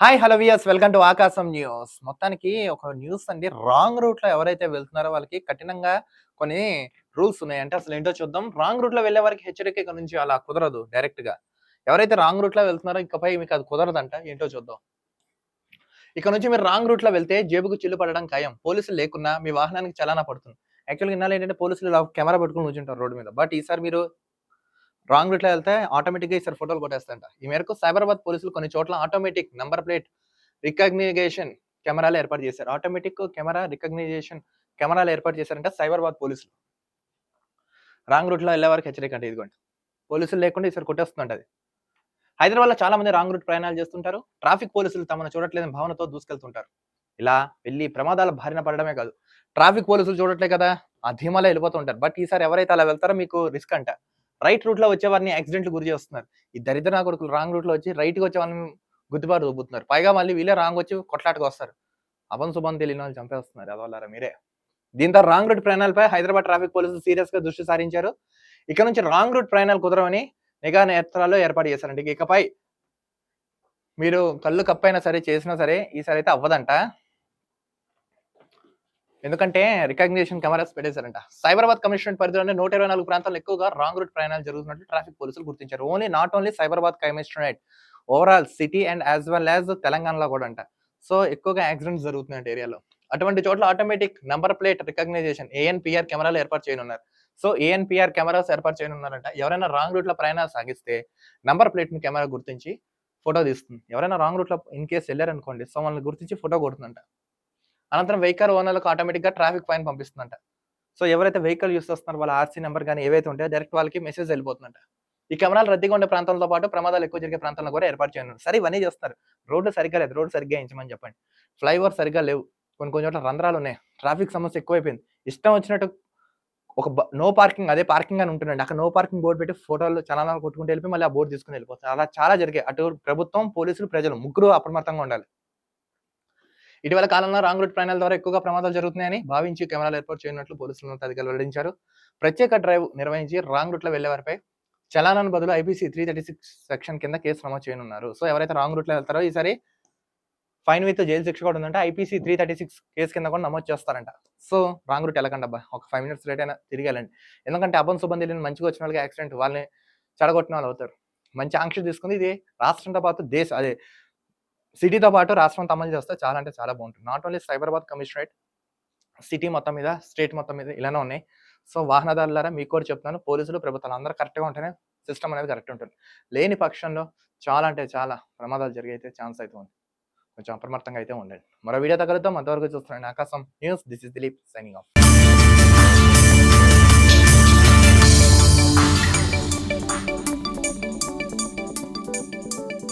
Hi hello viewers welcome to Aakasam news. మొత్తానికి ఒక news అండి. రాంగ్ రూట్లో ఎవరైతే వెళ్తున్నారో వాళ్ళకి కఠినంగా కొన్ని రూల్స్ ఉన్నాయి. అంటే అసలు ఏంటో చూద్దాం. రాంగ్ రూట్లో వెళ్ళే వారికి హెచ్చరిక నుంచి అలా కుదరదు డైరెక్ట్గా. ఎవరైతే రాంగ్ రూట్లో వెళ్తున్నారో ఇకపై మీకు అది కుదరదంట. ఏంటో చూద్దాం. ఇక్కడ నుంచి మీరు రాంగ్ రూట్లో వెళ్తే జేబుకు చిల్లు పడడం ఖాయం. పోలీసులు లేకున్నా మీ వాహనానికి చలానా పడుతుంది. యాక్చువల్గా ఇన్నాళ్ళు ఏంటంటే పోలీసులు ఇలా కెమెరా పెట్టుకుని కూర్చుంటారు రోడ్డు మీద. బట్ ఈసారి మీరు రాంగ్ రూట్లో వెళ్తే ఆటోమేటిక్గా ఈసారి ఫోటోలు కొట్టేస్తాంట ఈ మేరకు సైబరాబాద్ పోలీసులు కొన్ని చోట్ల ఆటోమేటిక్ నంబర్ ప్లేట్ రికగ్నిగేషన్ కెమెరాలు ఏర్పాటు చేశారు. ఆటోమేటిక్ కెమెరా రికగ్నిజేషన్ కెమెరాలు ఏర్పాటు చేశారంటే సైబరాబాద్ పోలీసులు. రాంగ్ రూట్లో వెళ్ళే వారికి హెచ్చరిక అంటే ఇదిగోండి. పోలీసులు లేకుండా ఈసారి కొట్టేస్తుందంట అది. హైదరాబాద్లో చాలా మంది రాంగ్ రూట్ ప్రయాణాలు చేస్తుంటారు. ట్రాఫిక్ పోలీసులు తమను చూడట్లేదని భావనతో దూసుకెళ్తుంటారు. ఇలా వెళ్ళి ప్రమాదాల బారిన పడడమే కాదు. ట్రాఫిక్ పోలీసులు చూడట్లే కదా ఆ ధీమాలో వెళ్ళిపోతుంటారు బట్ ఈసారి ఎవరైతే అలా వెళ్తారో మీకు రిస్క్ అంట. రైట్ రూట్లో వచ్చే వారిని యాక్సిడెంట్లు గురి చేస్తున్నారు. ఈ దరిద్ర కొడుకులు రాంగ్ రూట్లో వచ్చి రైట్కి వచ్చే వాళ్ళని గుద్దుబాటు దొబ్బుతున్నారు పైగా మళ్ళీ వీళ్ళే రాంగ్ వచ్చి కొట్లాటకు వస్తారు. అభం శుభం తెలియని వాళ్ళు చంపేస్తున్నారు అదవల్లారా మీరే. దీంతో రాంగ్ రూట్ ప్రయాణాలపై హైదరాబాద్ ట్రాఫిక్ పోలీసులు సీరియస్గా దృష్టి సారించారు. ఇక నుంచి రాంగ్ రూట్ ప్రయాణాలు కుదరవని నిఘా నేత్రాలు ఏర్పాటు చేశారండి. ఇకపై మీరు కళ్ళు కప్పైనా సరే చేసినా సరే ఈసారి అయితే అవ్వదంట. ఎందుకంటే రికగ్నిషన్ కెమెరాస్ పెట్టేశారంట. సైబరాబాద్ కమిషనరేట్ పరిధిలోనే నూట ఇరవై నాలుగు ప్రాంతాల్లో ఎక్కువగా రాంగ్ రూట్ ప్రయాణాలు జరుగుతున్నట్లు ట్రాఫిక్ పోలీసులు గుర్తించారు. Only not only Cyberabad commissionerate overall city and as well as తెలంగాణలో కూడా అంట. సో ఎక్కువగా యాక్సిడెంట్స్ జరుగుతున్నాయి ఏరియాలో. అటువంటి చోట్ల automatic number plate recognization ANPR కెమెరాలు ఏర్పాటు చేయనున్నారు. సో ఏఎన్పిఆర్ కెమెరాస్ ఏర్పాటు చేయనున్నారంట. ఎవరైనా రాంగ్ రూట్లో ప్రయాణాలు సాగిస్తే నంబర్ ప్లేట్ని కెమెరా గుర్తించి ఫోటో తీస్తుంది. ఎవరైనా రాంగ్ రూట్లో ఇన్ కేసు వెళ్ళారనుకోండి సో వాళ్ళని గుర్తించి ఫోటో కొడుతుందంట. అనంతరం వెహికల్ ఓనర్లకు ఆటోమేటిక్గా ట్రాఫిక్ ఫైన్ పంపిస్తుందంట. సో ఎవరైతే వెహికల్ యూస్ చేస్తున్నారో వాళ్ళ ఆర్సీ నెంబర్ కానీ ఏవైతే ఉంటాయో డైరెక్ట్ వాళ్ళకి మెసేజ్ వెళ్ళిపోతుందంట. ఈ కెమెరాలు రద్దీగా ఉండే ప్రాంతాలతో పాటు ప్రమాదాలు ఎక్కువ జరిగే ప్రాంతాలను కూడా ఏర్పాటు చేయను సరే ఇవన్నీ చేస్తారు. రోడ్డు సరిగ్గా లేదు. రోడ్డు సరిగ్గా వేయించమని చెప్పండి. ఫ్లైఓవర్ సరిగ్గా లేవు. కొన్ని కొన్ని చోట్ల రంధ్రాలు ఉన్నాయి. ట్రాఫిక్ సమస్య ఎక్కువైపోయింది. ఇష్టం వచ్చినట్టు ఒక నో పార్కింగ్ అదే పార్కింగ్ అని ఉంటుందండి. అక్కడ నో పార్కింగ్ బోర్డు పెట్టి ఫోటోలు చలానాలు కొట్టుకుంటూ వెళ్ళిపోయి మళ్ళీ ఆ బోర్డు తీసుకుని వెళ్ళిపోతారు అలా చాలా జరిగాయి. అటు ప్రభుత్వం పోలీసులు ప్రజలు ముగ్గురు అప్రమత్తంగా ఉండాలి. ఇటీవల కాలంలో రాంగ్ రూట్ ప్రయాణాల ద్వారా ఎక్కువగా ప్రమాదాలు జరుగుతున్నాయని భావించి కెమెరాలు ఏర్పాటు చేయనున్నట్లు పోలీసులు అధికారులు వెల్లడించారు. ప్రత్యేక డ్రైవ్ నిర్వహించి రాంగ్ రూట్లో వెళ్ళే వారిపై చలానాను బదులు IPC three thirty six section కింద కేసు నమోదు చేయనున్నారు. సో ఎవరైతే రాంగ్ రూట్లో వెళ్తారో ఈసారి ఫైన్ విత్ జైలు శిక్ష కూడా ఉందంటే. IPC three thirty six case కింద కూడా నమోదు చేస్తారంట. సో రాంగ్ రూట్ వెళ్ళకండి అబ్బా. ఒక ఫైవ్ మినిట్స్ లేట్ అయినా తిరిగి వెళ్ళండి ఎందుకంటే అబ్బన్ సుబ్బంది తెలియని మంచిగా వచ్చిన వాళ్ళకి యాక్సిడెంట్ వాళ్ళని చెడగొట్టిన వాళ్ళు అవుతారు. మంచి ఆంక్ష తీసుకుంది ఇది రాష్ట్రంతో పాటు దేశ అదే సిటీతో పాటు రాష్ట్రం అమలు చేస్తే చాలా అంటే చాలా బాగుంటుంది. Not only Cyberabad commissionerate city మొత్తం మీద స్టేట్ మొత్తం మీద ఇలానే ఉన్నాయి. సో వాహనదారులారా మీకు కూడా చెప్తాను పోలీసులు ప్రభుత్వాలు అందరూ కరెక్ట్గా ఉంటేనే సిస్టమ్ అనేది కరెక్ట్ ఉంటుంది. లేని పక్షంలో చాలా అంటే చాలా ప్రమాదాలు జరిగే ఛాన్స్ అయితే ఉంది. కొంచెం అప్రమత్తంగా అయితే ఉండండి. మరో వీడియో తగలుద్దాం అంతవరకు చూస్తున్నాను. Aakasam news this is Dilip signing off